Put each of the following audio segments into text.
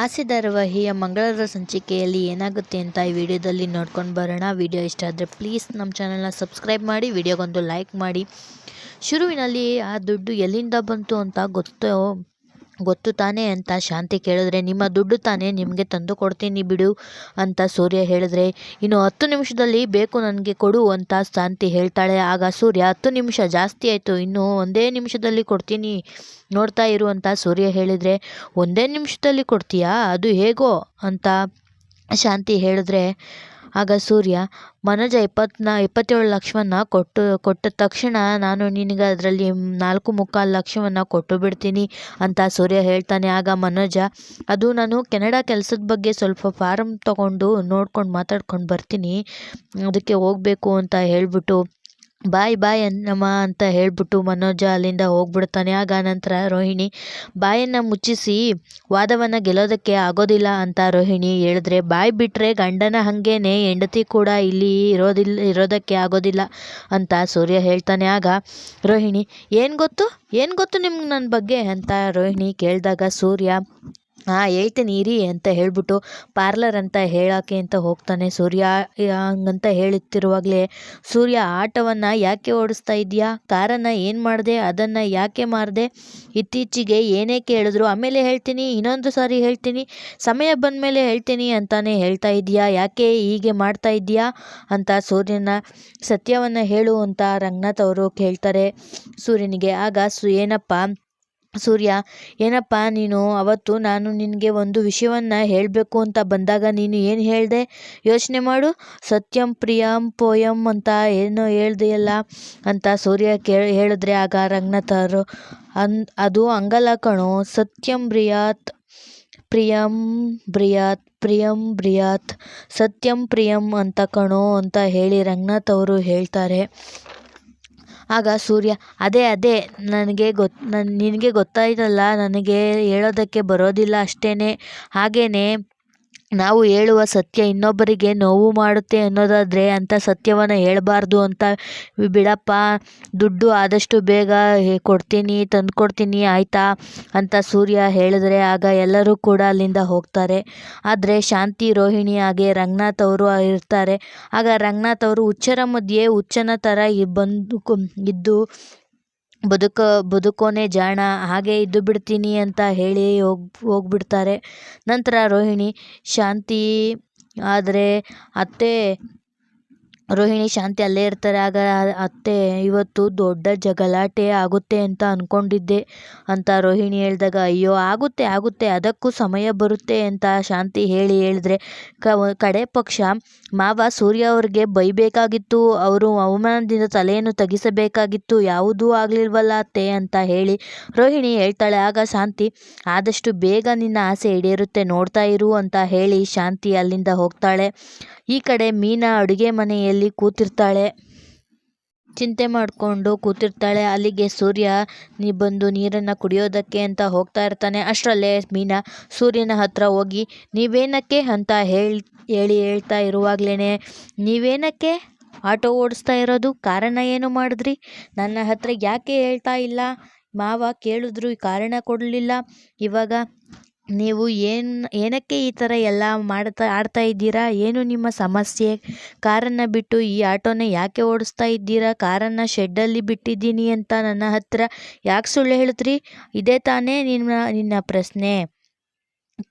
ಆಸೆ ಧಾರಾವಾಹಿಯ ಮಂಗಳವಾರ ಸಂಚಿಕೆಯಲ್ಲಿ ಏನಾಗುತ್ತೆ ಅಂತ ಈ ವಿಡಿಯೋದಲ್ಲಿ ನೋಡ್ಕೊಂಡು ಬರೋಣ. ವಿಡಿಯೋ ಇಷ್ಟ ಆದರೆ ಪ್ಲೀಸ್ ನಮ್ಮ ಚಾನಲ್ನ ಸಬ್ಸ್ಕ್ರೈಬ್ ಮಾಡಿ, ವಿಡಿಯೋಗೊಂದು ಲೈಕ್ ಮಾಡಿ. ಶುರುವಿನಲ್ಲಿ ಆ ದುಡ್ಡು ಎಲ್ಲಿಂದ ಬಂತು ಅಂತ ಗೊತ್ತು ಗೊತ್ತು ತಾನೇ ಅಂತ ಶಾಂತಿ ಕೇಳಿದ್ರೆ, ನಿಮ್ಮ ದುಡ್ಡು ತಾನೇ ನಿಮಗೆ ತಂದು ಕೊಡ್ತೀನಿ ಬಿಡು ಅಂತ ಸೂರ್ಯ ಹೇಳಿದ್ರೆ, ಇನ್ನು ಹತ್ತು ನಿಮಿಷದಲ್ಲಿ ಬೇಕು ನನಗೆ ಕೊಡು ಅಂತ ಶಾಂತಿ ಹೇಳ್ತಾಳೆ. ಆಗ ಸೂರ್ಯ, ಹತ್ತು ನಿಮಿಷ ಜಾಸ್ತಿ ಆಯಿತು, ಇನ್ನು ಒಂದೇ ನಿಮಿಷದಲ್ಲಿ ಕೊಡ್ತೀನಿ ನೋಡ್ತಾ ಇರು ಅಂತ ಸೂರ್ಯ ಹೇಳಿದರೆ, ಒಂದೇ ನಿಮಿಷದಲ್ಲಿ ಕೊಡ್ತೀಯಾ? ಅದು ಹೇಗೋ ಅಂತ ಶಾಂತಿ ಹೇಳಿದ್ರೆ ಆಗ ಸೂರ್ಯ, ಮನೋಜ ಇಪ್ಪತ್ನ ಇಪ್ಪತ್ತೇಳು ಲಕ್ಷವನ್ನು ಕೊಟ್ಟು ಕೊಟ್ಟ ತಕ್ಷಣ ನಾನು ನಿನಗೆ ಅದರಲ್ಲಿ ನಾಲ್ಕು ಮುಕ್ಕಾಲು ಲಕ್ಷವನ್ನು ಕೊಟ್ಟು ಬಿಡ್ತೀನಿ ಅಂತ ಸೂರ್ಯ ಹೇಳ್ತಾನೆ. ಆಗ ಮನೋಜ, ಅದು ನಾನು ಕೆನಡಾ ಕೆಲಸದ ಬಗ್ಗೆ ಸ್ವಲ್ಪ ಫಾರಮ್ ತಗೊಂಡು ನೋಡ್ಕೊಂಡು ಮಾತಾಡ್ಕೊಂಡು ಬರ್ತೀನಿ. ಅದಕ್ಕೆ ಹೋಗಬೇಕು ಅಂತ ಹೇಳಿಬಿಟ್ಟು ಬಾಯ್ ಬಾಯ್ ಅನ್ನಮ್ಮ ಅಂತ ಹೇಳಿಬಿಟ್ಟು ಮನೋಜ ಅಲ್ಲಿಂದ ಹೋಗ್ಬಿಡ್ತಾನೆ. ಆಗ ನಂತರ ರೋಹಿಣಿ, ಬಾಯನ್ನು ಮುಚ್ಚಿಸಿ, ವಾದವನ್ನು ಗೆಲ್ಲೋದಕ್ಕೆ ಆಗೋದಿಲ್ಲ ಅಂತ ರೋಹಿಣಿ ಹೇಳಿದ್ರೆ, ಬಾಯ್ ಬಿಟ್ಟರೆ ಗಂಡನ ಹಾಗೇನೆ, ಹೆಂಡತಿ ಕೂಡ ಇಲ್ಲಿ ಇರೋದಿಲ್ಲ ಇರೋದಕ್ಕೆ ಆಗೋದಿಲ್ಲ ಅಂತ ಸೂರ್ಯ ಹೇಳ್ತಾನೆ. ಆಗ ರೋಹಿಣಿ, ಏನು ಗೊತ್ತು? ಏನು ಗೊತ್ತು ನಿಮ್ಗೆ ನನ್ನ ಬಗ್ಗೆ? ಅಂತ ರೋಹಿಣಿ ಕೇಳಿದಾಗ ಸೂರ್ಯ ಹಾಂ ಹೇಳ್ತೀನಿ, ಇರಿ ಅಂತ ಹೇಳ್ಬಿಟ್ಟು ಪಾರ್ಲರ್ ಅಂತ ಹೇಳೋಕೆ ಅಂತ ಹೋಗ್ತಾನೆ ಸೂರ್ಯ. ಹಂಗಂತ ಹೇಳುತ್ತಿರುವಾಗಲೇ, ಸೂರ್ಯ, ಆಟವನ್ನು ಯಾಕೆ ಓಡಿಸ್ತಾ ಇದೆಯಾ ಕಾರನ್ನು ಏನು ಮಾಡಿದೆ? ಅದನ್ನು ಯಾಕೆ ಮಾರಿದೆ? ಇತ್ತೀಚೆಗೆ ಏನೇ ಕೇಳಿದ್ರು, ಆಮೇಲೆ ಹೇಳ್ತೀನಿ, ಇನ್ನೊಂದು ಸಾರಿ ಹೇಳ್ತೀನಿ, ಸಮಯ ಬಂದ ಮೇಲೆ ಹೇಳ್ತೀನಿ ಅಂತಾನೆ ಹೇಳ್ತಾ ಇದೆಯಾ ಯಾಕೆ ಹೀಗೆ ಮಾಡ್ತಾ ಇದೆಯಾ ಅಂತ ಸೂರ್ಯನ ಸತ್ಯವನ್ನು ಹೇಳು ಅಂತ ರಂಗನಾಥ್ ಅವರು ಕೇಳ್ತಾರೆ. ಸೂರ್ಯನಿಗೆ, ಆಗ ಸು, ಏನಪ್ಪ ಸೂರ್ಯ, ಏನಪ್ಪ ನೀನು, ಅವತ್ತು ನಾನು ನಿನಗೆ ಒಂದು ವಿಷಯವನ್ನು ಹೇಳಬೇಕು ಅಂತ ಬಂದಾಗ ನೀನು ಏನು ಹೇಳಿದೆ? ಯೋಚನೆ ಮಾಡು. ಸತ್ಯಂ ಪ್ರಿಯಂ ಪೋಯಂ ಅಂತ ಏನು ಹೇಳ್ದೆಯಲ್ಲ ಅಂತ ಸೂರ್ಯ ಕೇ ಹೇಳಿದ್ರೆ ಆಗ ರಂಗನಾಥರು ಅನ್, ಅದು ಹಂಗಲ್ಲ ಕಣೋ. ಸತ್ಯಂ ಬ್ರಿಯಾತ್, ಪ್ರಿಯಂ ಬ್ರಿಯಾತ್ ಪ್ರಿಯಂ ಬ್ರಿಯಾತ್, ಸತ್ಯಂ ಪ್ರಿಯಂ ಅಂತ ಕಣೋ ಅಂತ ಹೇಳಿ ರಂಗನಾಥ್ ಅವರು ಹೇಳ್ತಾರೆ. ಆಗ ಸೂರ್ಯ ಅದೇ ಅದೇ ನನಗೆ ಗೊತ್ತು ನನ್ನ ನಿನಗೆ ಗೊತ್ತಾಯಿತಲ್ಲ ನನಗೆ ಹೇಳೋದಕ್ಕೆ ಬರೋದಿಲ್ಲ ಅಷ್ಟೇ ಹಾಗೆಯೇ ನಾವು ಹೇಳುವ ಸತ್ಯ ಇನ್ನೊಬ್ಬರಿಗೆ ನೋವು ಮಾಡುತ್ತೆ ಅನ್ನೋದಾದರೆ ಅಂಥ ಸತ್ಯವನ್ನು ಹೇಳಬಾರ್ದು ಅಂತ ಬಿಡಪ್ಪ. ದುಡ್ಡು ಆದಷ್ಟು ಬೇಗ ಕೊಡ್ತೀನಿ ತಂದು ಕೊಡ್ತೀನಿ ಆಯಿತಾ ಅಂತ ಸೂರ್ಯ ಹೇಳಿದ್ರೆ ಆಗ ಎಲ್ಲರೂ ಕೂಡ ಅಲ್ಲಿಂದ ಹೋಗ್ತಾರೆ. ಆದರೆ ಶಾಂತಿ ರೋಹಿಣಿ ಹಾಗೆ ರಂಗನಾಥ್ ಅವರು ಇರ್ತಾರೆ. ಆಗ ರಂಗನಾಥ್ ಅವರು ಹುಚ್ಚರ ಮಧ್ಯೆ ಹುಚ್ಚನ ಥರ ಬಂದು ಇದ್ದು ಬದುಕ, ಬದುಕೋನೇ ಜಾಣ, ಹಾಗೆ ಇದ್ದು ಬಿಡ್ತೀನಿ ಅಂತ ಹೇಳಿ ಹೋಗಿ, ಹೋಗ್ಬಿಡ್ತಾರೆ. ನಂತರ ರೋಹಿಣಿ, ಶಾಂತಿ, ಆದರೆ ಅತ್ತೆ ರೋಹಿಣಿ ಶಾಂತಿ ಅಲ್ಲೇ ಇರ್ತಾರೆ. ಆಗ ಅತ್ತೆ, ಇವತ್ತು ದೊಡ್ಡ ಜಗಳಾಟೆ ಆಗುತ್ತೆ ಅಂತ ಅಂದ್ಕೊಂಡಿದ್ದೆ ಅಂತ ರೋಹಿಣಿ ಹೇಳಿದಾಗ, ಅಯ್ಯೋ, ಆಗುತ್ತೆ ಆಗುತ್ತೆ, ಅದಕ್ಕೂ ಸಮಯ ಬರುತ್ತೆ ಅಂತ ಶಾಂತಿ ಹೇಳಿ ಹೇಳಿದ್ರೆ ಕಡೆ ಪಕ್ಷ, ಮಾವ ಸೂರ್ಯ ಅವ್ರಿಗೆ ಬೈಬೇಕಾಗಿತ್ತು. ಅವರು ಅವಮಾನದಿಂದ ತಲೆಯನ್ನು ತೆಗೆಸಬೇಕಾಗಿತ್ತು ಯಾವುದೂ ಆಗಲಿಲ್ವಲ್ಲ ಅತ್ತೆ ಅಂತ ಹೇಳಿ ರೋಹಿಣಿ ಹೇಳ್ತಾಳೆ. ಆಗ ಶಾಂತಿ, ಆದಷ್ಟು ಬೇಗ ನಿನ್ನ ಆಸೆ ಈಡೇರುತ್ತೆ, ನೋಡ್ತಾ ಇರು ಅಂತ ಹೇಳಿ ಶಾಂತಿ ಅಲ್ಲಿಂದ ಹೋಗ್ತಾಳೆ. ಈ ಕಡೆ ಮೀನಾ ಅಡುಗೆ ಮನೆಯಲ್ಲಿ ಕೂತಿರ್ತಾಳೆ. ಚಿಂತೆ ಮಾಡಿಕೊಂಡು ಕೂತಿರ್ತಾಳೆ. ಅಲ್ಲಿಗೆ ಸೂರ್ಯ, ನೀ ಬಂದು ನೀರನ್ನು ಕುಡಿಯೋದಕ್ಕೆ ಅಂತ ಹೋಗ್ತಾ ಇರ್ತಾನೆ. ಅಷ್ಟರಲ್ಲೇ ಮೀನಾ ಸೂರ್ಯನ ಹತ್ರ ಹೋಗಿ, ನೀವೇನಕ್ಕೆ ಅಂತ ಹೇಳಿ ಹೇಳಿ ಹೇಳ್ತಾ ಇರುವಾಗಲೇ ನೀವೇನಕ್ಕೆ ಆಟೋ ಓಡಿಸ್ತಾ ಇರೋದು? ಕಾರಣ ಏನು ಮಾಡಿದ್ರಿ? ನನ್ನ ಹತ್ರ ಯಾಕೆ ಹೇಳ್ತಾ ಇಲ್ಲ? ಮಾವ ಕೇಳಿದ್ರು ಕಾರಣ ಕೊಡಲಿಲ್ಲ. ಇವಾಗ ನೀವು ಏನು, ಏನಕ್ಕೆ ಈ ಥರ ಎಲ್ಲ ಮಾಡ್ತಾ, ಆಡ್ತಾ ಇದ್ದೀರಾ? ಏನು ನಿಮ್ಮ ಸಮಸ್ಯೆ? ಕಾರನ್ನು ಬಿಟ್ಟು ಈ ಆಟೋನ ಯಾಕೆ ಓಡಿಸ್ತಾ ಇದ್ದೀರಾ? ಕಾರನ್ನು ಶೆಡ್ಡಲ್ಲಿ ಬಿಟ್ಟಿದ್ದೀನಿ ಅಂತ ನನ್ನ ಹತ್ರ ಯಾಕೆ ಸುಳ್ಳು ಹೇಳಿದ್ರಿ ಇದೇ ತಾನೇ ನಿಮ್ಮ ನಿನ್ನ ಪ್ರಶ್ನೆ.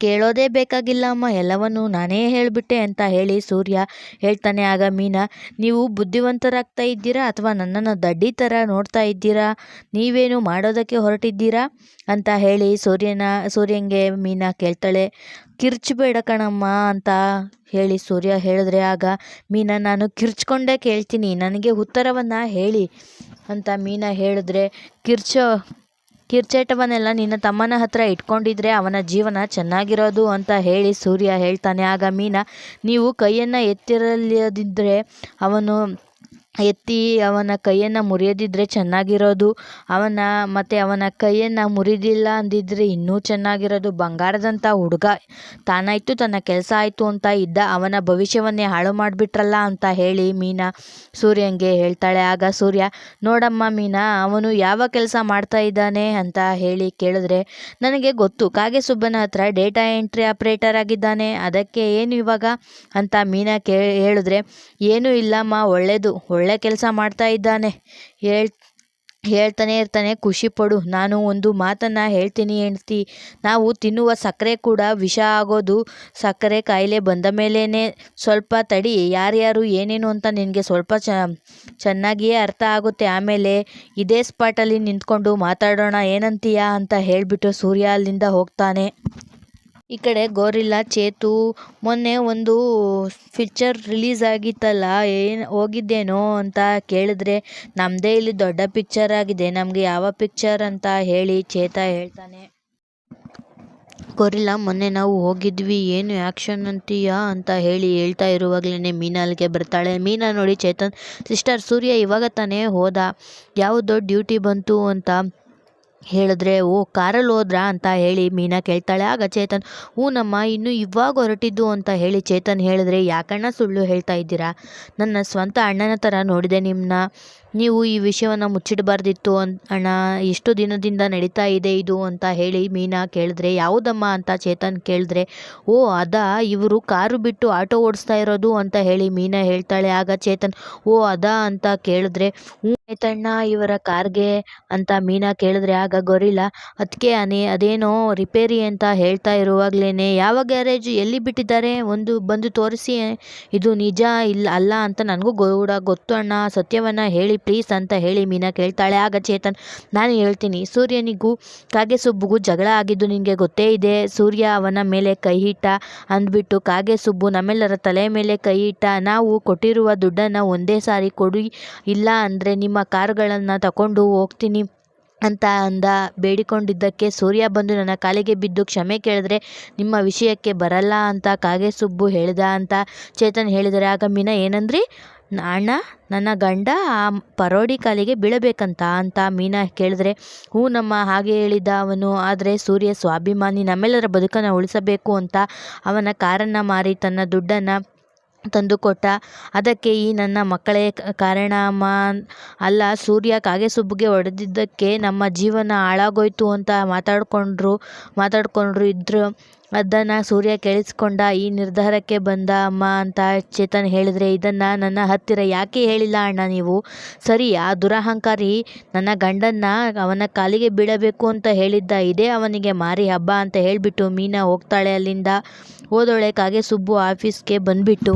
ಕೇಳೋದೇ ಬೇಕಾಗಿಲ್ಲ ಅಮ್ಮ ಎಲ್ಲವನ್ನು ನಾನೇ ಹೇಳಿಬಿಟ್ಟೆ ಅಂತ ಹೇಳಿ ಸೂರ್ಯ ಹೇಳ್ತಾನೆ, ಆಗ ಮೀನಾ, ನೀವು ಬುದ್ಧಿವಂತರಾಗ್ತಾ ಇದ್ದೀರಾ ಅಥವಾ ನನ್ನನ್ನು ದಡ್ಡಿ ಥರ ನೋಡ್ತಾ ಇದ್ದೀರಾ? ನೀವೇನು ಮಾಡೋದಕ್ಕೆ ಹೊರಟಿದ್ದೀರಾ? ಅಂತ ಹೇಳಿ ಸೂರ್ಯನ, ಸೂರ್ಯಂಗೆ ಮೀನಾ ಕೇಳ್ತಾಳೆ ಕಿರ್ಚಬೇಡ ಕಣಮ್ಮ ಅಂತ ಹೇಳಿ ಸೂರ್ಯ ಹೇಳಿದ್ರೆ, ಆಗ ಮೀನಾ, ನಾನು ಕಿರ್ಚ್ಕೊಂಡೇ ಕೇಳ್ತೀನಿ, ನನಗೆ ಉತ್ತರವನ್ನು ಹೇಳಿ ಅಂತ ಮೀನಾ ಹೇಳಿದ್ರೆ, ಕಿರ್ಚೋ ಕಿರ್ಚಾಟವನ್ನೆಲ್ಲ ನಿನ್ನ ತಮ್ಮನ ಹತ್ರ ಇಟ್ಕೊಂಡಿದ್ರೆ ಅವನ ಜೀವನ ಚೆನ್ನಾಗಿರೋದು ಅಂತ ಹೇಳಿ ಸೂರ್ಯ ಹೇಳ್ತಾನೆ. ಆಗ ಮೀನಾ, ನೀವು ಕೈಯನ್ನು ಎತ್ತಿರಲಿಲ್ಲದಿದ್ದರೆ ಅವನು ಎತ್ತಿ ಅವನ ಕೈಯನ್ನು ಮುರಿಯದಿದ್ದರೆ ಚೆನ್ನಾಗಿರೋದು, ಅವನ ಮತ್ತು ಅವನ ಕೈಯನ್ನು ಮುರಿದಿಲ್ಲ ಅಂದಿದ್ರೆ ಇನ್ನೂ ಚೆನ್ನಾಗಿರೋದು. ಬಂಗಾರದಂಥ ಹುಡುಗ, ತಾನಾಯಿತು ತನ್ನ ಕೆಲಸ ಆಯಿತು ಅಂತ ಇದ್ದ ಅವನ ಭವಿಷ್ಯವನ್ನೇ ಹಾಳು ಮಾಡಿಬಿಟ್ರಲ್ಲ ಅಂತ ಹೇಳಿ ಮೀನಾ ಸೂರ್ಯಂಗೆ ಹೇಳ್ತಾಳೆ. ಆಗ ಸೂರ್ಯ, ನೋಡಮ್ಮ ಮೀನಾ, ಅವನು ಯಾವ ಕೆಲಸ ಮಾಡ್ತಾ ಇದ್ದಾನೆ ಅಂತ ಹೇಳಿ ಕೇಳಿದ್ರೆ, ನನಗೆ ಗೊತ್ತು, ಕಾಗೆ ಸುಬ್ಬನ ಹತ್ರ ಡೇಟಾ ಎಂಟ್ರಿ ಆಪ್ರೇಟರ್ ಆಗಿದ್ದಾನೆ, ಅದಕ್ಕೆ ಏನು ಇವಾಗ? ಅಂತ ಮೀನಾ ಕೇ, ಹೇಳಿದ್ರೆ, ಏನೂ ಇಲ್ಲಮ್ಮ ಒಳ್ಳೆಯದು ಒಳ್ಳೆ ಕೆಲಸ ಮಾಡ್ತಾ ಇದ್ದಾನೆ. ಹೇಳ್, ಹೇಳ್ತಾನೆ ಇರ್ತಾನೆ, ಖುಷಿ ಪಡು. ನಾನು ಒಂದು ಮಾತನ್ನು ಹೇಳ್ತೀನಿ ಹೆಂಡ್ತಿ. ನಾವು ತಿನ್ನುವ ಸಕ್ಕರೆ ಕೂಡ ವಿಷ ಆಗೋದು ಸಕ್ಕರೆ ಕಾಯಿಲೆ ಬಂದ ಮೇಲೇ ಸ್ವಲ್ಪ ತಡಿ, ಯಾರ್ಯಾರು ಏನೇನು ಅಂತ ನಿನಗೆ ಸ್ವಲ್ಪ ಚ, ಚೆನ್ನಾಗಿಯೇ ಅರ್ಥ ಆಗುತ್ತೆ. ಆಮೇಲೆ ಇದೇ ಸ್ಪಾಟಲ್ಲಿ ನಿಂತ್ಕೊಂಡು ಮಾತಾಡೋಣ, ಏನಂತೀಯಾ ಅಂತ ಹೇಳಿಬಿಟ್ಟು ಸೂರ್ಯ ಅಲ್ಲಿಂದ ಹೋಗ್ತಾನೆ. ಈ ಕಡೆ ಗೋರಿಲ್ಲಾ ಚೇತು, ಮೊನ್ನೆ ಒಂದು ಪಿಕ್ಚರ್ ರಿಲೀಸ್ ಆಗಿತ್ತಲ್ಲ, ಏನು ಹೋಗಿದ್ದೇನೋ ಅಂತ ಕೇಳಿದ್ರೆ ನಮ್ಮದೇ ಇಲ್ಲಿ ದೊಡ್ಡ ಪಿಕ್ಚರ್ ಆಗಿದೆ, ನಮಗೆ ಯಾವ ಪಿಕ್ಚರ್ ಅಂತ ಹೇಳಿ ಚೇತ ಹೇಳ್ತಾನೆ. ಗೊರಿಲ್ಲ, ಮೊನ್ನೆ ನಾವು ಹೋಗಿದ್ವಿ, ಏನು ಆ್ಯಕ್ಷನ್ ಅಂತೀಯಾ ಅಂತ ಹೇಳಿ ಹೇಳ್ತಾ ಇರುವಾಗಲೇ ಮೀನಾ ಅಲ್ಲಿಗೆ ಬರ್ತಾಳೆ. ಮೀನಾ ನೋಡಿ ಚೇತನ್ ಸಿಸ್ಟರ್ ಸೂರ್ಯ ಇವಾಗ ತಾನೇ ಹೋದ, ಯಾವುದೋ ಡ್ಯೂಟಿ ಬಂತು ಅಂತ ಹೇಳಿದ್ರೆ, ಓ, ಕಾರಲ್ಲಿ ಹೋದ್ರಾ? ಅಂತ ಹೇಳಿ ಮೀನಾ ಕೇಳ್ತಾಳೆ. ಆಗ ಚೇತನ್ ಹ್ಞೂನಮ್ಮ ಇನ್ನು ಇವಾಗ ಹೊರಟಿದ್ದು ಅಂತ ಹೇಳಿ ಚೇತನ್ ಹೇಳಿದ್ರೆ, ಯಾಕಣ್ಣ ಸುಳ್ಳು ಹೇಳ್ತಾ ಇದ್ದೀರಾ? ನನ್ನ ಸ್ವಂತ ಅಣ್ಣನ ಥರ ನೋಡಿದೆ ನಿಮ್ಮನ್ನ ನೀವು ಈ ವಿಷಯವನ್ನು ಮುಚ್ಚಿಡಬಾರ್ದಿತ್ತು ಅನ್, ಅಣ್ಣ ಎಷ್ಟು ದಿನದಿಂದ ನಡೀತಾ ಇದೆ ಇದು ಅಂತ ಹೇಳಿ ಮೀನಾ ಕೇಳಿದ್ರೆ, ಯಾವುದಮ್ಮ? ಅಂತ ಚೇತನ್ ಕೇಳಿದ್ರೆ, ಓ, ಅದಾ, ಇವರು ಕಾರು ಬಿಟ್ಟು ಆಟೋ ಓಡಿಸ್ತಾ ಇರೋದು ಅಂತ ಹೇಳಿ ಮೀನಾ ಹೇಳ್ತಾಳೆ. ಆಗ ಚೇತನ್, ಓ, ಅದಾ ಅಂತ ಕೇಳಿದ್ರೆ ಆಯ್ತಣ್ಣ ಇವರ ಕಾರ್ಗೆ ಅಂತ ಮೀನಾ ಕೇಳಿದ್ರೆ, ಆಗ ಗೊರಿಲ್ಲ, ಅದ್ಕೆ ಅನೇ, ಅದೇನೋ ರಿಪೇರಿ ಅಂತ ಹೇಳ್ತಾ ಇರುವಾಗ್ಲೇನೆ, ಯಾವ ಗ್ಯಾರೇಜ್ ಎಲ್ಲಿ ಬಿಟ್ಟಿದ್ದಾರೆ? ಒಂದು ಬಂದು ತೋರಿಸಿ, ಇದು ನಿಜ ಇಲ್ಲ ಅಲ್ಲ ಅಂತ ನನಗೂ ಕೂಡ ಗೊತ್ತು ಅಣ್ಣ, ಸತ್ಯವನ್ನ ಹೇಳಿ, ಪ್ಲೀಸ್ ಅಂತ ಹೇಳಿ ಮೀನಾ ಕೇಳ್ತಾಳೆ. ಆಗ ಚೇತನ್, ನಾನು ಹೇಳ್ತೀನಿ, ಸೂರ್ಯನಿಗೂ ಕಾಗೆ ಸುಬ್ಬುಗೂ ಜಗಳ ಆಗಿದ್ದು ನಿನಗೆ ಗೊತ್ತೇ ಇದೆ. ಸೂರ್ಯ ಅವನ ಮೇಲೆ ಕೈ ಇಟ್ಟ ಅಂದ್ಬಿಟ್ಟು ಕಾಗೆ ಸುಬ್ಬು ನಮ್ಮೆಲ್ಲರ ತಲೆ ಮೇಲೆ ಕೈ ಇಟ್ಟ, ನಾವು ಕೊಟ್ಟಿರುವ ದುಡ್ಡನ್ನು ಒಂದೇ ಸಾರಿ ಕೊಡಿ, ಇಲ್ಲ ಅಂದರೆ ನಿಮ್ಮ ಕಾರುಗಳನ್ನು ತಗೊಂಡು ಹೋಗ್ತೀನಿ ಅಂತ ಅಂದ ಬೇಡಿಕೊಂಡಿದ್ದಕ್ಕೆ ಸೂರ್ಯ ಬಂದು ನನ್ನ ಕಾಲಿಗೆ ಬಿದ್ದು ಕ್ಷಮೆ ಕೇಳಿದ್ರೆ, ನಿಮ್ಮ ವಿಷಯಕ್ಕೆ ಬರಲ್ಲ ಅಂತ ಕಾಗೆ ಸುಬ್ಬು ಹೇಳಿದ ಅಂತ ಚೇತನ್ ಹೇಳಿದರೆ, ಆಗ ಮೀನಾ, ಏನಂದ್ರಿ? ಅಣ್ಣ, ನನ್ನ ಗಂಡ ಆ ಪರೋಡಿ ಕಾಲಿಗೆ ಬೀಳಬೇಕಂತ ಅಂತ ಮೀನಾ ಕೇಳಿದ್ರೆ, ಹೂ ನಮ್ಮ ಹಾಗೆ ಹೇಳಿದ ಅವನು, ಆದರೆ ಸೂರ್ಯ ಸ್ವಾಭಿಮಾನಿ ನಮ್ಮೆಲ್ಲರ ಬದುಕನ್ನು ಉಳಿಸಬೇಕು ಅಂತ ಅವನ ಕಾರನ್ನು ಮಾರಿ ತನ್ನ ದುಡ್ಡನ್ನು ತಂದುಕೊಟ್ಟ ಅದಕ್ಕೆ ಈ ನನ್ನ ಮಕ್ಕಳೇ ಕಾರಣ ಮಾ ಅಲ್ಲ, ಸೂರ್ಯ ಕಾಗೆ ಸುಬ್ಬಿಗೆ ಹೊಡೆದಿದ್ದಕ್ಕೆ ನಮ್ಮ ಜೀವನ ಹಾಳಾಗೋಯ್ತು ಅಂತ ಮಾತಾಡಿಕೊಂಡ್ರು ಮಾತಾಡಿಕೊಂಡ್ರು ಇದ್ರು. ಅದನ್ನು ಸೂರ್ಯ ಕೇಳಿಸ್ಕೊಂಡ, ಈ ನಿರ್ಧಾರಕ್ಕೆ ಬಂದ, ಅಮ್ಮ ಅಂತ ಚೇತನ್ ಹೇಳಿದರೆ, ಇದನ್ನು ನನ್ನ ಹತ್ತಿರ ಯಾಕೆ ಹೇಳಿಲ್ಲ ಅಣ್ಣ ನೀವು? ಸರಿ, ಆ ದುರಹಂಕಾರಿ ನನ್ನ ಗಂಡನ್ನ ಅವನ ಕಾಲಿಗೆ ಬೀಳಬೇಕು ಅಂತ ಹೇಳಿದ್ದ, ಇದೇ ಅವನಿಗೆ ಮಾರಿ ಹಬ್ಬ ಅಂತ ಹೇಳಿಬಿಟ್ಟು ಮೀನಾ ಹೋಗ್ತಾಳೆ ಅಲ್ಲಿಂದ. ಹೋದೊಳೆ ಕಾಗೆ ಸುಬ್ಬು ಆಫೀಸ್ಗೆ ಬಂದುಬಿಟ್ಟು.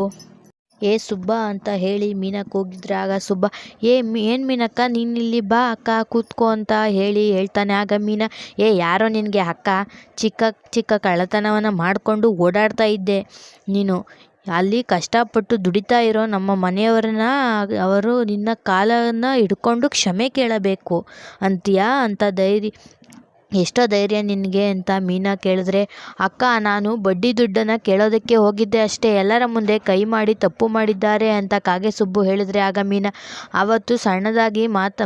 ಏ ಸುಬ್ಬ ಅಂತ ಹೇಳಿ ಮೀನಕ್ಕೆ ಹೋಗಿದ್ರೆ ಆಗ ಸುಬ್ಬ, ಏ ಏನು ಮೀನಕ್ಕ ನೀನಿಲ್ಲಿ ಬಾ ಅಕ್ಕ ಕೂತ್ಕೋ ಅಂತ ಹೇಳಿ ಹೇಳ್ತಾನೆ. ಆಗ ಮೀನ, ಏ ಯಾರೋ ನಿನಗೆ ಅಕ್ಕ, ಚಿಕ್ಕ ಚಿಕ್ಕ ಕಳ್ಳತನವನ್ನು ಮಾಡಿಕೊಂಡು ಓಡಾಡ್ತಾ ಇದ್ದೆ. ನೀನು ಅಲ್ಲಿ ಕಷ್ಟಪಟ್ಟು ದುಡಿತಾ ಇರೋ ನಮ್ಮ ಮನೆಯವ್ರನ್ನ, ಅವರು ನಿನ್ನ ಕಾಲನ್ನು ಹಿಡ್ಕೊಂಡು ಕ್ಷಮೆ ಕೇಳಬೇಕು. ಅಂತೀಯಾ? ಅಂತ ಧೈರ್ಯ ಎಷ್ಟೋ ಧೈರ್ಯ ನಿನಗೆ ಅಂತ ಮೀನಾ ಕೇಳಿದ್ರೆ, ಅಕ್ಕ, ನಾನು ಬಡ್ಡಿ ದುಡ್ಡನ್ನು ಕೇಳೋದಕ್ಕೆ ಹೋಗಿದ್ದೆ ಅಷ್ಟೇ, ಎಲ್ಲರ ಮುಂದೆ ಕೈ ಮಾಡಿ ತಪ್ಪು ಮಾಡಿದ್ದಾರೆ ಅಂತ ಕಾಗೆ ಸುಬ್ಬು ಹೇಳಿದ್ರೆ ಆಗ ಮೀನಾ, ಅವತ್ತು ಸಣ್ಣದಾಗಿ ಮಾತ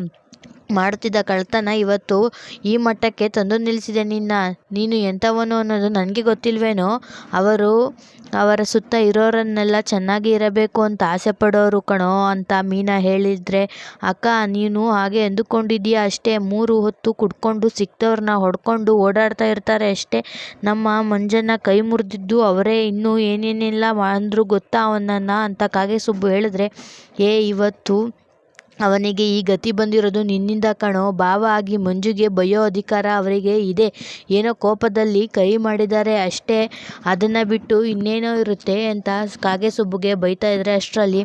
ಮಾಡುತ್ತಿದ್ದ ಕಳ್ತನ ಇವತ್ತು ಈ ಮಟ್ಟಕ್ಕೆ ತಂದು ನಿಲ್ಲಿಸಿದೆ. ನಿನ್ನ, ನೀನು ಎಂಥವನು ಅನ್ನೋದು ನನಗೆ ಗೊತ್ತಿಲ್ವೇನೋ? ಅವರು ಅವರ ಸುತ್ತ ಇರೋರನ್ನೆಲ್ಲ ಚೆನ್ನಾಗಿ ಇರಬೇಕು ಅಂತ ಆಸೆ ಪಡೋರು ಕಣೋ ಅಂತ ಮೀನಾ ಹೇಳಿದರೆ, ಅಕ್ಕ, ನೀನು ಹಾಗೆ ಅಂದುಕೊಂಡಿದ್ದೀಯ ಅಷ್ಟೇ? ಮೂರು ಹೊತ್ತು ಕುಡ್ಕೊಂಡು ಸಿಕ್ತವ್ರನ್ನ ಹೊಡ್ಕೊಂಡು ಓಡಾಡ್ತಾ ಇರ್ತಾರೆ ಅಷ್ಟೇ? ನಮ್ಮ ಮಂಜನ್ನ ಕೈ ಮುರಿದಿದ್ದು ಅವರೇ, ಇನ್ನೂ ಏನೇನೆಲ್ಲ ಅಂದರೂ ಗೊತ್ತಾ ಅವನನ್ನು? ಅಂತ ಕಾಗೆ ಸುಬ್ಬು ಹೇಳಿದ್ರೆ, ಏ, ಇವತ್ತು ಅವನಿಗೆ ಈ ಗತಿ ಬಂದಿರೋದು ನಿನ್ನಿಂದ ಕಣೋ. ಭಾವ ಆಗಿ ಮಂಜುಗೆ ಬಯ್ಯೋ ಅಧಿಕಾರ ಅವರಿಗೆ ಇದೆ. ಏನೋ ಕೋಪದಲ್ಲಿ ಕೈ ಮಾಡಿದ್ದಾರೆ ಅಷ್ಟೇ. ಅದನ್ನು ಬಿಟ್ಟು ಇನ್ನೇನೋ ಇರುತ್ತೆ ಅಂತ ಕಾಗೆ ಸುಬ್ಬುಗೆ ಬೈತಾ ಇದ್ರೆ ಅಷ್ಟರಲ್ಲಿ,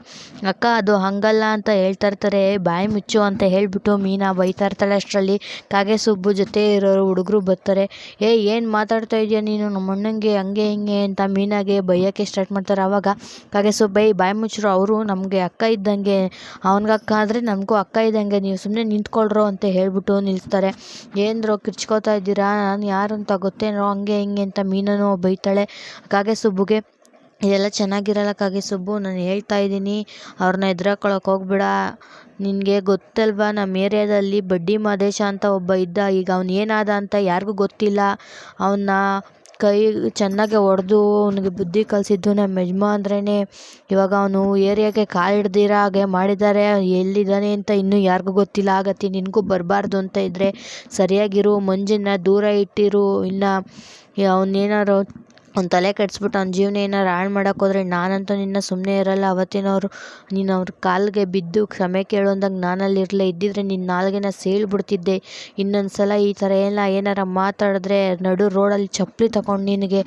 ಅಕ್ಕ, ಅದು ಹಾಗಲ್ಲ ಅಂತ ಹೇಳ್ತಾ ಇರ್ತಾರೆ. ಬಾಯಿ ಮುಚ್ಚು ಅಂತ ಹೇಳಿಬಿಟ್ಟು ಮೀನಾ ಬೈತಾ ಇರ್ತಾಳೆ ಅಷ್ಟರಲ್ಲಿ. ಕಾಗೆ ಸುಬ್ಬು ಜೊತೆ ಇರೋರು ಹುಡುಗರು ಬರ್ತಾರೆ. ಏ, ಏನು ಮಾತಾಡ್ತಾ ಇದೆಯಾ ನೀನು? ನಮ್ಮ ಅಣ್ಣಂಗೆ ಹಂಗೆ ಹಿಂಗೆ ಅಂತ ಮೀನಾಗೆ ಬೈಯೋಕ್ಕೆ ಸ್ಟಾರ್ಟ್ ಮಾಡ್ತಾರೆ. ಆವಾಗ ಕಾಗೆ ಸುಬ್ಬೈ ಬಾಯಿ ಮುಚ್ಚರು. ಅವರು ನಮಗೆ ಅಕ್ಕ ಇದ್ದಂಗೆ. ಅವ್ನಿಗೆ ಅಕ್ಕ ಆದರೆ ನಮಗೂ ಅಕ್ಕ ಇದ್ದಂಗೆ ನೀವು ಸುಮ್ಮನೆ ನಿಂತ್ಕೊಳ್ರು ಅಂತ ಹೇಳಿಬಿಟ್ಟು ನಿಲ್ಲಿಸ್ತಾರೆ ಏನರೋ ಕಿರ್ಚ್ಕೋತಾ ಇದ್ದೀರಾ? ನಾನು ಯಾರು ಅಂತ ಗೊತ್ತೇನೋ? ಹಂಗೆ ಹಿಂಗೆ ಅಂತ ಮೀನನ್ನು ಬೈತಾಳೆ. ಕಾಗೆ ಸುಬ್ಬುಗೆ, ಇದೆಲ್ಲ ಚೆನ್ನಾಗಿರಲಕ್ಕಾಗಿ ಸುಬ್ಬು, ನಾನು ಹೇಳ್ತಾ ಇದ್ದೀನಿ. ಅವ್ರನ್ನ ಎದುರಾಕೊಳ್ಳೋಕೆ ಹೋಗ್ಬೇಡ. ನಿನಗೆ ಗೊತ್ತಲ್ವಾ? ನಮ್ಮ ಏರಿಯಾದಲ್ಲಿ ಬಡ್ಡಿ ಮಾದೇಶ ಅಂತ ಒಬ್ಬ ಇದ್ದ. ಈಗ ಅವ್ನು ಏನಾದ ಅಂತ ಯಾರಿಗೂ ಗೊತ್ತಿಲ್ಲ. ಅವನ್ನ ಕೈ ಚೆನ್ನಾಗೆ ಹೊಡೆದು ಅವನಿಗೆ ಬುದ್ಧಿ ಕಲಿಸಿದ್ದು ನಮ್ಮ ಯಜಮಾನ್ರೇ ಇವಾಗ ಅವನು ಏರಿಯಾಗೆ ಕಾಲಿಡ್ದಿರ ಹಾಗೆ ಮಾಡಿದ್ದಾರೆ ಎಲ್ಲಿದ್ದಾನೆ ಅಂತ ಇನ್ನೂ ಯಾರಿಗೂ ಗೊತ್ತಿಲ್ಲ ಆ ಗತಿ ನಿನಗೂ ಬರಬಾರ್ದು ಅಂತ ಇದ್ದರೆ ಸರಿಯಾಗಿರು ಮಂಜನ್ನ ದೂರ ಇಟ್ಟಿರು ಇನ್ನು ಅವನೇನಾರು ಅವ್ನ ತಲೆ ಕೆಡಿಸ್ಬಿಟ್ಟು ಅವ್ನ ಜೀವನ ಏನಾರು ಹಾಳು ಮಾಡೋಕೆ ಹೋದರೆ ನಾನಂತೂ ನಿನ್ನ ಸುಮ್ಮನೆ ಇರಲ್ಲ. ಅವತ್ತಿನವರು ನೀನು ಅವ್ರ ಕಾಲಿಗೆ ಬಿದ್ದು ಕ್ಷಮೆ ಕೇಳು ಅಂದಾಗ ನಾನಲ್ಲಿ ಇರಲೇ. ಇದ್ದಿದ್ರೆ ನಿನ್ನ ನಾಲ್ಗೆನ ಸೀಳ್ಬಿಡ್ತಿದ್ದೆ. ಇನ್ನೊಂದು ಸಲ ಈ ಥರ ಎಲ್ಲ ಏನಾರ ಮಾತಾಡಿದ್ರೆ ನಡು ರೋಡಲ್ಲಿ ಚಪ್ಪಲಿ ತಗೊಂಡು ನಿನಗೆ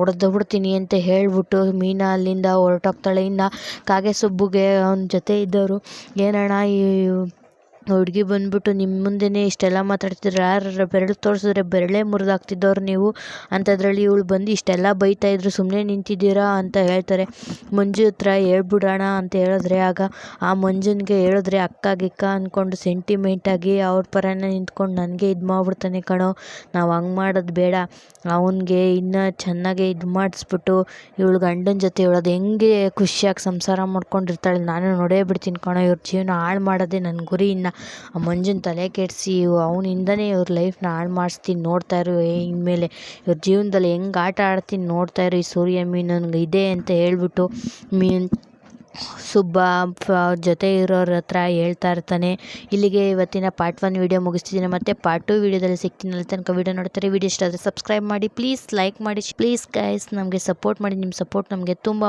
ಹೊಡೆದು ಬಿಡ್ತೀನಿ ಅಂತ ಹೇಳಿಬಿಟ್ಟು ಮೀನಾ ಅಲ್ಲಿಂದ ಹೊರಟೋಗ್ತಾಳೆ. ಇನ್ನು ಕಾಗೆ ಸುಬ್ಬುಗೆ ಅವನ ಜೊತೆ ಇದ್ದವರು ಏನಣ್ಣ ಈ ಹುಡುಗಿ ಬಂದ್ಬಿಟ್ಟು ನಿಮ್ಮ ಮುಂದೆನೇ ಇಷ್ಟೆಲ್ಲ ಮಾತಾಡ್ತಿದ್ರೆ ಯಾರ ಬೆರಳು ತೋರಿಸಿದ್ರೆ ಬೆರಳೇ ಮುರಿದಾಕ್ತಿದ್ದವ್ರು ನೀವು ಅಂಥದ್ರಲ್ಲಿ ಇವಳು ಬಂದು ಇಷ್ಟೆಲ್ಲ ಬೈತಾ ಇದ್ರು ಸುಮ್ಮನೆ ನಿಂತಿದ್ದೀರಾ ಅಂತ ಹೇಳ್ತಾರೆ. ಮಂಜು ಹತ್ರ ಹೇಳ್ಬಿಡೋಣ ಅಂತ ಹೇಳಿದ್ರೆ ಆಗ ಆ ಮಂಜುನಿಗೆ ಹೇಳಿದ್ರೆ ಅಕ್ಕ ಗಿಕ್ಕ ಅಂದ್ಕೊಂಡು ಸೆಂಟಿಮೆಂಟಾಗಿ ಅವ್ರ ಪರನೇ ನಿಂತ್ಕೊಂಡು ನನಗೆ ಇದು ಮಾಡ್ಬಿಡ್ತಾನೆ ಕಣೋ, ನಾವು ಹಂಗೆ ಮಾಡೋದು ಬೇಡ. ಅವನಿಗೆ ಇನ್ನೂ ಚೆನ್ನಾಗೆ ಇದು ಮಾಡಿಸ್ಬಿಟ್ಟು ಇವಳು ಗಂಡನ ಜೊತೆ ಇವಳದು ಹೆಂಗೆ ಖುಷಿಯಾಗಿ ಸಂಸಾರ ಮಾಡ್ಕೊಂಡಿರ್ತಾಳೆ, ನಾನು ನೋಡೇ ಬಿಡ್ತೀನಿ ಕಣೋ, ಇವ್ರ ಜೀವನ ಹಾಳು ಮಾಡೋದೇ ನನ್ನ ಗುರಿ ಇನ್ನು. ಮಂಜುನ ತಲೆ ಕೆಡಿಸಿ ಅವನಿಂದನೇ ಇವ್ರ ಲೈಫ್ನ ಹಾಳು ಮಾಡಿಸ್ತೀನಿ ನೋಡ್ತಾ ಇನ್ಮೇಲೆ ಇವ್ರ ಜೀವನದಲ್ಲಿ ಹೆಂಗೆ ಆಟ ಆಡ್ತೀನಿ ನೋಡ್ತಾ ಈ ಸೂರ್ಯ ಮೀನು ನನಗೆ ಇದೆ ಅಂತ ಹೇಳ್ಬಿಟ್ಟು ಮೀನು ಸುಬ್ಬ ಜೊತೆ ಇರೋರ ಹತ್ರ ಹೇಳ್ತಾ ಇರ್ತಾನೆ. ಇಲ್ಲಿಗೆ ಇವತ್ತಿನ ಪಾರ್ಟ್ ಒನ್ ವೀಡಿಯೋ ಮುಗಿಸ್ತಿದ್ದೀನಿ. ಮತ್ತು ಪಾರ್ಟ್ ಟು ವೀಡಿಯೋದಲ್ಲಿ ಸಿಗ್ತೀನಿ. ತನಕ ವೀಡಿಯೋ ನೋಡ್ತಾರೆ. ವೀಡಿಯೋ ಇಷ್ಟ ಆದರೆ ಸಬ್ಸ್ಕ್ರೈಬ್ ಮಾಡಿ ಪ್ಲೀಸ್ ಲೈಕ್ ಮಾಡಿ. ಪ್ಲೀಸ್ ಗೈಸ್ ನಮಗೆ ಸಪೋರ್ಟ್ ಮಾಡಿ. ನಿಮ್ಮ ಸಪೋರ್ಟ್ ನಮಗೆ ತುಂಬ